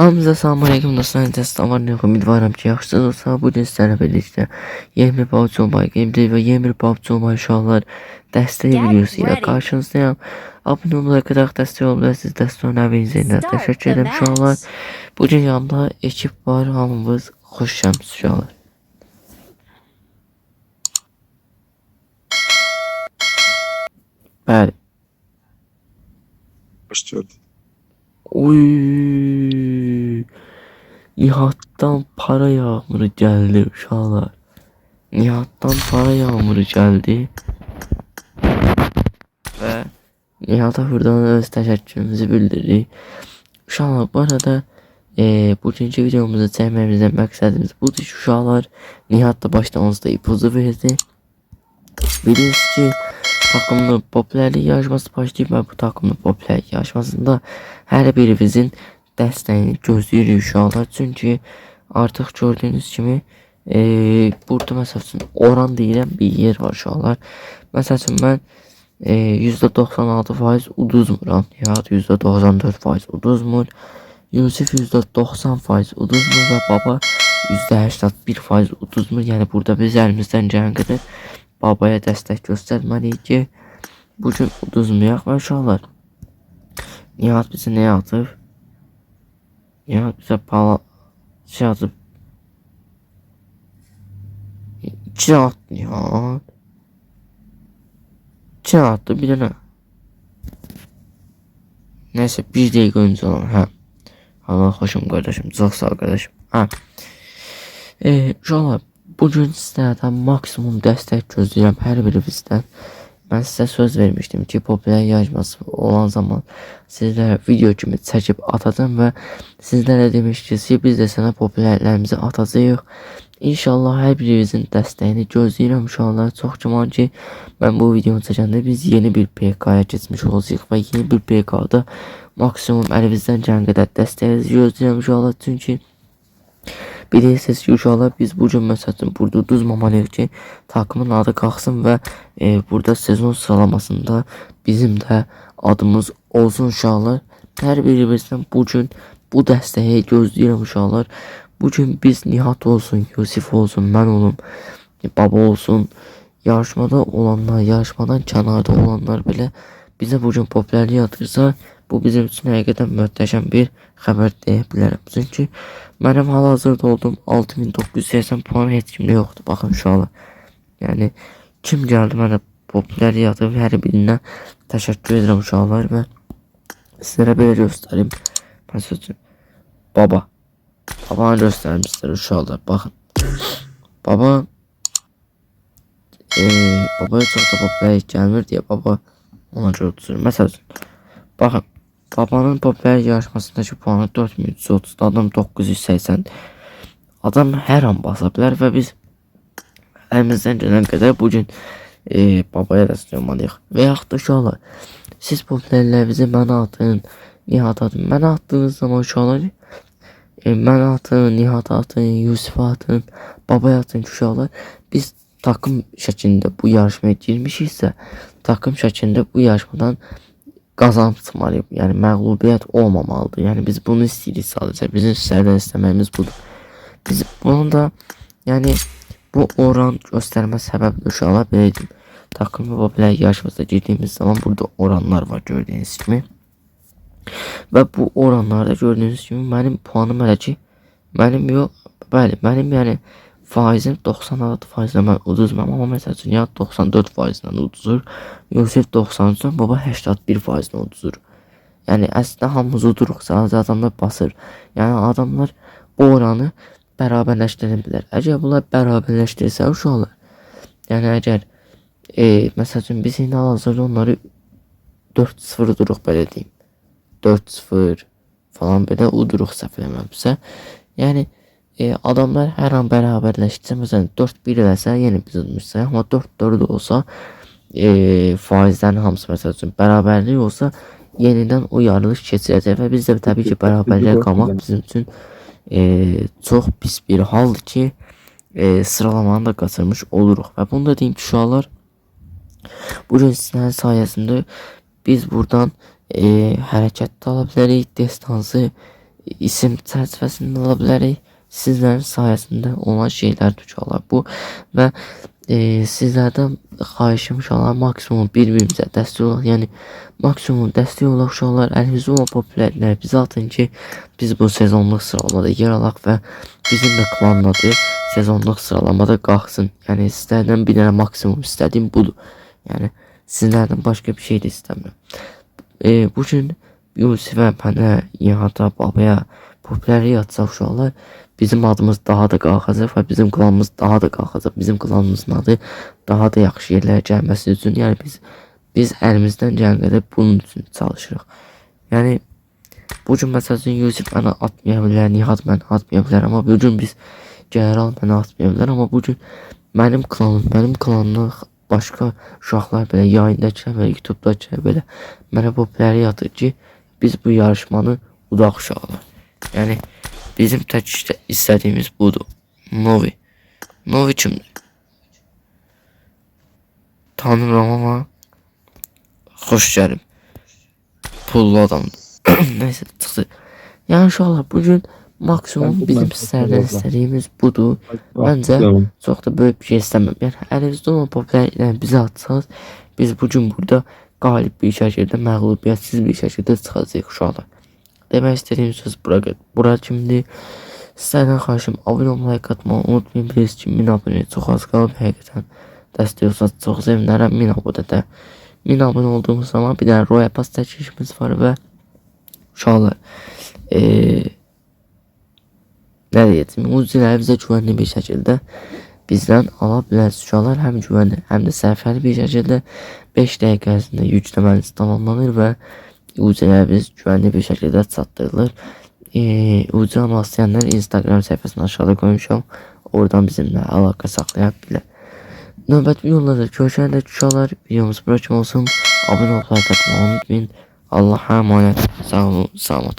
Hamınıza salam aleyküm dostlar. Nə ümidvaram ki, yaxşısınız olsa bu gün sizlərlə birlikdə yeni bir PUBG Mobile gameplay və yeni bir PUBG Mobile uşaqlar dəstək videosu ilə ready. qarşınızdayım. Abunə olmayı qədər dəstək olabilirsiniz. Dəstək olabilirsiniz. ilə Təşəkkür uşaqlar. Bu gün yanımda ekip var. Hamımız xoş gəlmisiniz uşaqlar. Bəli. Hoş geldin. Uy. Nihat'tan para yağmuru geldi uşağlar. Nihat'tan para yağmuru geldi. Ve Nihat'a buradan öz təşəkkürümüzü bildiririk. Uşaqlar bu arada e, bugünkü videomuzu çəkməyimizdən məqsədimiz budur ki, uşaqlar Nihat da başlamanızda ipucu verdi. Bilirsiniz ki takımlı popülerlik yarışması başlayıb və bu takımlı popülerlik yarışmasında hər birimizin dəstəyini gözləyirik uşaqlar. Çünki artıq gördüyünüz kimi e, burada məsəl üçün oran deyilən bir yer var uşaqlar. Məsəl üçün mən e, %96% uduzmuram. Nihat %94% uduzmur. Yusuf %90% uduzmur və baba %81% uduzmur. Yəni burada biz əlimizdən gələn qədər babaya dəstək göstərməliyik ki, bu gün uduzmayaq və uşaqlar. Nihat bizə nə atıb? Nihat bizə pala şey attı bir dənə. Neyse bir dəqiqə öncə olan hə. Allah xoşum qardaşım, çox sağ ol qardaşım. Hə. Ee, uşaqlar, bugün sizlərdən maksimum dəstək gözləyirəm hər birinizdən. Mən sizə söz vermişdim ki, popüler yarışması olan zaman sizlərə video kimi çəkib atacağım və sizlərə demişdiniz ki, biz də sənə popülərlərimizi atacağıq. İnşallah hər birinizin dəstəyini gözləyirəm uşaqlar. Çox güman ki, mən bu videonu çəkəndə biz yeni bir PK-ya keçmiş olacağıq və yeni bir PK-da maksimum əlimizdən gələn qədər dəstəyinizi gözləyirəm uşaqlar. Çünki Bilirsiniz ki uşaqlar biz bu gün məsəl üçün burada uduzmamalıyıq ki takımın adı qalxsın və e, burada sezon sıralamasında bizim də adımız olsun uşaqlar. Hər birimizdən bu gün bu dəstəyi gözləyirəm uşaqlar. Bu gün biz Nihat olsun, Yusif olsun, mən olum, baba olsun, yarışmada olanlar, yarışmadan kənarda olanlar belə bizə bu gün popülərlik atırsa, bu bizim üçün həqiqətən möhtəşəm bir xəbər deyə bilərəm. Çünki mənim hal-hazırda olduğum 6980 puan heç kimdə yoxdur. Baxın uşaqlar. Yəni kim gəldi mənə popülərlik atıb hər birinə təşəkkür edirəm uşaqlar və sizlərə belə göstərim. Məsəl üçün baba. Babanı göstərim sizlərə uşaqlar. Baxın. Baba eee babaya çox da popülərlik gəlmir deyə baba ona görə tutur. Məsəl üçün. Babanın popüler yarışmasındaki puanı 4330, adam 980. Adam hər an basa bilər və biz əlimizdən gələn qədər bu gün e, babaya dəstəkləməliyik. Və yaxud da uşaqlar, siz popülərlərinizi mənə atın, Nihat atın. Mənə attığınız zaman uşaqlar, e, mənə atın, Nihat atın, Yusuf atın, babaya atın uşaqlar. Biz takım şəklində bu yarışmaya girmişiksə, takım şəklində bu yarışmadan qazanıb çıxmalıyıq. Yəni məğlubiyyət olmamalıdır. Yəni biz bunu istəyirik sadəcə. Bizim sizlərdən istəməyimiz budur. Biz bunu da yəni bu oran göstərmə səbəbidir uşaqlar belə deyim. Takım və popülər yarışmasına girdiyimiz zaman burada oranlar var gördüyünüz kimi. Və bu oranlarda gördüyünüz kimi mənim puanım hələ ki mənim yox, bəli, mənim yəni faizim 96 faizlə mən uduzmam amma məsəl üçün ya 94 faizlə uduzur, Yusuf 93, baba 81 faizlə uduzur. Yəni əslində hamımız uduruq, sadəcə adamlar basır. Yəni adamlar o oranı bərabərləşdirə bilər. Əgər bunlar bərabərləşdirsə uşaqlar, yəni əgər e, məsəl üçün biz indi hal-hazırda onları 4-0 uduruq belə deyim. 4-0 falan belə uduruq səhv eləmirəmsə. Yəni e, adamlar hər an bərabərləşdirsə, məsələn 4-1 eləsə, yenə biz udmuşsa, amma 4-4 olsa, e, faizlərin hamısı məsəl üçün bərabərlik olsa, yenidən o yarılış keçirəcək və biz də təbii ki, bərabərliyə qalmaq bizim üçün e, çox pis bir haldır ki, e, sıralamanı da qaçırmış oluruq. Və bunu da deyim ki, uşaqlar, bu gün sizlərin sayəsində biz buradan e, hərəkətdə ala bilərik, destansı isim çərçivəsində ala bilərik. Sizlərin sayəsində olan şeylər uşaqlar bu və e, sizlərdən xahişim uşaqlar maksimum bir-birimizə dəstək olaq. Yəni maksimum dəstək olaq uşaqlar. Əlimizdə olan populyarlar bizə atın ki, biz bu sezonluq sıralamada yer alaq və bizim də klanın adı sezonluq sıralamada qalxsın. Yəni sizlərdən bir dənə maksimum istədiyim budur. Yəni sizlərdən başqa bir şey də istəmirəm. E, bu gün Yusifə, mənə, Yahata, babaya popülərlik atsaq uşaqlar bizim adımız daha da qalxacaq və bizim klanımız daha da qalxacaq. Bizim klanımızın adı daha da yaxşı yerlərə gəlməsi üçün, yəni biz biz əlimizdən gələn qədər bunun üçün çalışırıq. Yəni bu gün məsələn Yusif mənə atmaya bilər, Nihat mənə atmaya bilər, amma bu gün biz General mənə atmaya bilər, amma bu gün mənim klanım, mənim klanımda başqa uşaqlar belə yayındakılar belə YouTube'dakılar belə mənə popülərlik atır ki, biz bu yarışmanı udaq uşaqlar. Yəni bizim tək işte istədiyimiz budur. Novi. Novi kimdir? Tanımıram amma xoş gəlib. Pullu adamdır. Neyse çıxdı. Yəni uşaqlar bu gün maksimum bizim sizlərdən istədiyimiz budur. Məncə çox da böyük bir şey istəmirəm. Yəni əlinizdə olan popülərlikləri bizə atsaz, biz bu gün burada qalib bir şəkildə, məğlubiyyətsiz bir şəkildə çıxacağıq uşaqlar. Demək istədiyim söz bura, bura kimdir? Sizlərdən xahişim abunə olmayı, like atmağı unutmayın. Bilirsiniz ki, 1000 abunəyə çox az qalıb həqiqətən. Dəstək olsanız çox sevinərəm 1000 abunədə. 1000 abunə olduğumuz zaman bir dənə Royal Pass çəkilişimiz var və uşaqlar eee nə deyəcəm, uziləri bizə güvənli bir şəkildə bizdən ala bilərsiniz uşaqlar həm güvənli, həm də sərfəli bir şəkildə 5 dəqiqə ərzində yükləməniz tamamlanır və uzilərimiz güvənli bir şəkildə çatdırılır. Eee ucu anlayanlar Instagram səhifəsini aşağıda qoymuşam. Oradan bizimlə əlaqə saxlaya bilər. Növbəti videolarda görüşəndə uşaqlar videomuz kimi olsun. Abunə atmağı unutmayın. Allah'a emanet. Sağ olun, sağ olun.